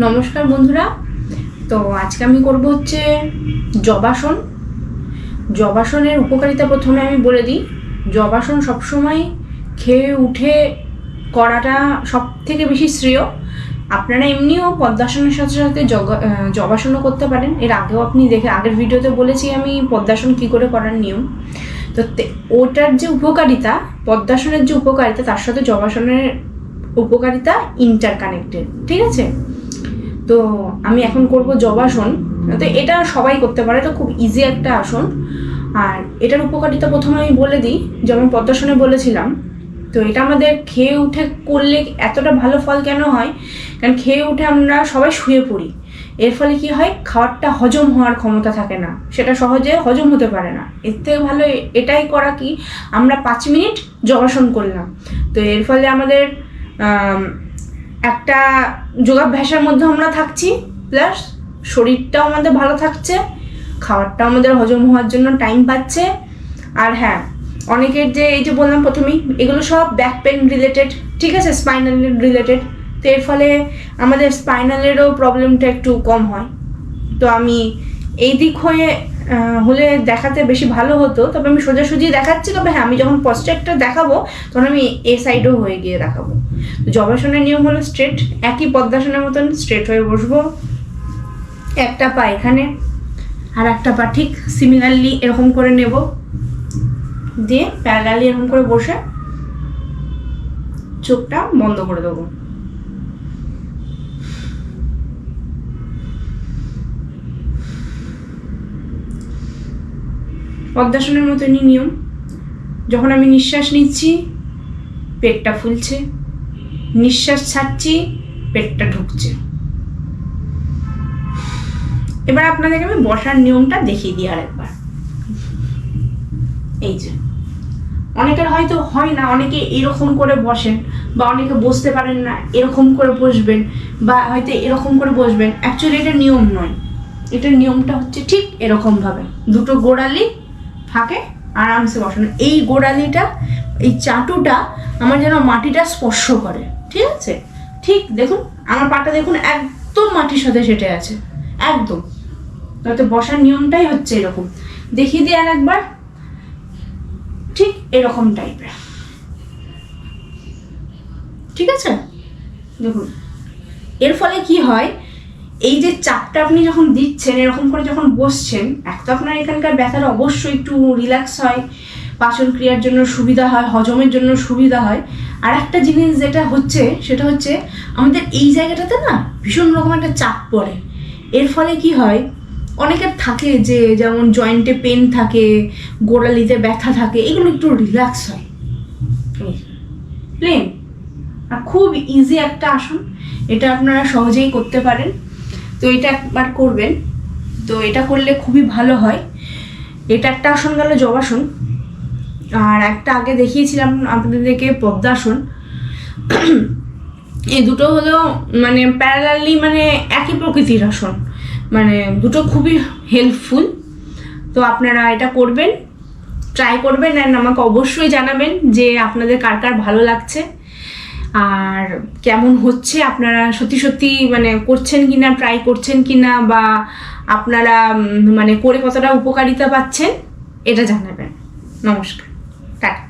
নমস্কার বন্ধুরা। তো আজকে আমি করব হচ্ছে জবাসন জবাসনের উপকারিতা প্রথমে আমি বলে দিই জবাসন সবসময় খেয়ে উঠে করাটা সব থেকে বেশি শ্রেয়। আপনারা এমনিও পদ্মাসনের সাথে সাথে জবাসনও করতে পারেন। এর আগেও আপনি দেখে, আগের ভিডিওতে বলেছি আমি পদ্মাসন কী করে করার নিয়ম। তো তে- ওটার যে উপকারিতা, পদ্মাসনের যে উপকারিতা, তার সাথে জবাসনের উপকারিতা ইন্টার কানেক্টেড ঠিক আছে? তো আমি এখন করব জবাসন তো এটা সবাই করতে পারে এটা খুব ইজি একটা আসন। আর এটার উপকারিতা প্রথমে আমি বলে দিই যেমন পদ্মাসনে বলেছিলাম তো এটা আমাদের খেয়ে উঠে করলে এতটা ভালো ফল কেন হয়? কারণ খেয়ে উঠে আমরা সবাই শুয়ে পড়ি। এর ফলে কি হয়? খাবারটা হজম হওয়ার ক্ষমতা থাকে না। সেটা সহজে হজম হতে পারে না। এর থেকে ভালো এটাই করা কি? আমরা পাঁচ মিনিট যোগাসন করলাম। তো এর ফলে আমাদের আম, একটা যোগাভ্যাসের মধ্যে আমরা থাকছি প্লাস শরীরটাও আমাদের ভালো থাকছে, খাবারটাও আমাদের হজম হওয়ার জন্য টাইম পাচ্ছে, আর হ্যাঁ অনেকের যে এই যে বললাম প্রথমেই, এগুলো সব ব্যাক পেন রিলেটেড ঠিক আছে স্পাইনাল রিলেটেড তো এর ফলে আমাদের স্পাইনালেরও প্রবলেমটা একটু কম হয়। তো আমি এই দিক হয়ে হলে দেখাতে বেশি ভালো হতো। তবে আমি সোজাসুজি দেখাচ্ছি, তবে হ্যাঁ আমি যখন পশ্চারটা দেখাবো, তখন আমি এ সাইডও হয়ে গিয়ে দেখাবো। জবাসনের নিয়ম হলো স্ট্রেট একই পদ্মাসনের মতন স্ট্রেট হয়ে বসবো। একটা পা এখানে, আর একটা পা ঠিক সিমিলারলি এরকম করে নেব। দিয়ে প্যারালালি এরকম করে বসে চোখটা বন্ধ করে দেবো। পদ্মাসনের মতনই নিয়ম। যখন আমি নিঃশ্বাস নিচ্ছি, পেটটা ফুলছে। নিঃশ্বাস ছাড়ছি, পেটটা ঢুকছে। এবার আপনাদেরকে আমি বসার নিয়মটা দেখিয়ে দিই আরেকবার। এই যে, অনেকের হয়তো হয় না, অনেকে এরকম করে বসেন বা অনেকে বসতে পারেন না, এরকম করে বসবেন বা হয়তো এরকম করে বসবেন। অ্যাকচুয়ালি এটা নিয়ম নয়। এটার নিয়মটা হচ্ছে ঠিক এরকমভাবে। দুটো গোড়ালি ফাঁকে আরামসে বসানো। এই গোড়ালিটা, এই চাটুটা আমার যেন মাটিটা স্পর্শ করে, ঠিক আছে? ঠিক, দেখুন, আমার পাটা দেখুন একদম মাটির সাথে সেটে আছে, একদম। তাতে বসার নিয়মটাই হচ্ছে এরকম। দেখিয়ে দিই আর একবার ঠিক এরকম টাইপের। ঠিক আছে? দেখুন, এর ফলে কি হয় এই যে চাপটা আপনি যখন দিচ্ছেন, এরকম করে যখন বসছেন, এক তো আপনার এখানকার ব্যথাটা অবশ্যই একটু রিল্যাক্স হয়, পাচন ক্রিয়ার জন্য সুবিধা হয়, হজমের জন্য সুবিধা হয়। আর একটা জিনিস যেটা হচ্ছে, সেটা হচ্ছে আমাদের এই জায়গাটাতে না ভীষণ রকম একটা চাপ পড়ে। এর ফলে কি হয় অনেকের থাকে যে যেমন জয়েন্টে পেন থাকে, গোড়ালিতে ব্যথা থাকে, এগুলো একটু রিল্যাক্স হয়। প্লেন আর খুব ইজি একটা আসন, এটা আপনারা সহজেই করতে পারেন। তো এটা একবার করবেন। তো এটা করলে খুবই ভালো হয়। এটা একটা আসন গেল জবাসন আর একটা আগে দেখিয়েছিলাম আপনাদেরকে পদ্মাসন। এই দুটো হলো মানে প্যারালালি মানে একই প্রকৃতির আসন। মানে দুটো খুবই হেল্পফুল তো আপনারা এটা করবেন ট্রাই করবেন। অ্যান্ড আমাকে অবশ্যই জানাবেন যে আপনাদের কার কার ভালো লাগছে। আর কেমন হচ্ছে? আপনারা সত্যি সত্যি মানে করছেন কি না ট্রাই করছেন কি না বা আপনারা মানে করে কতটা উপকারিতা পাচ্ছেন? এটা জানাবেন। নমস্কার।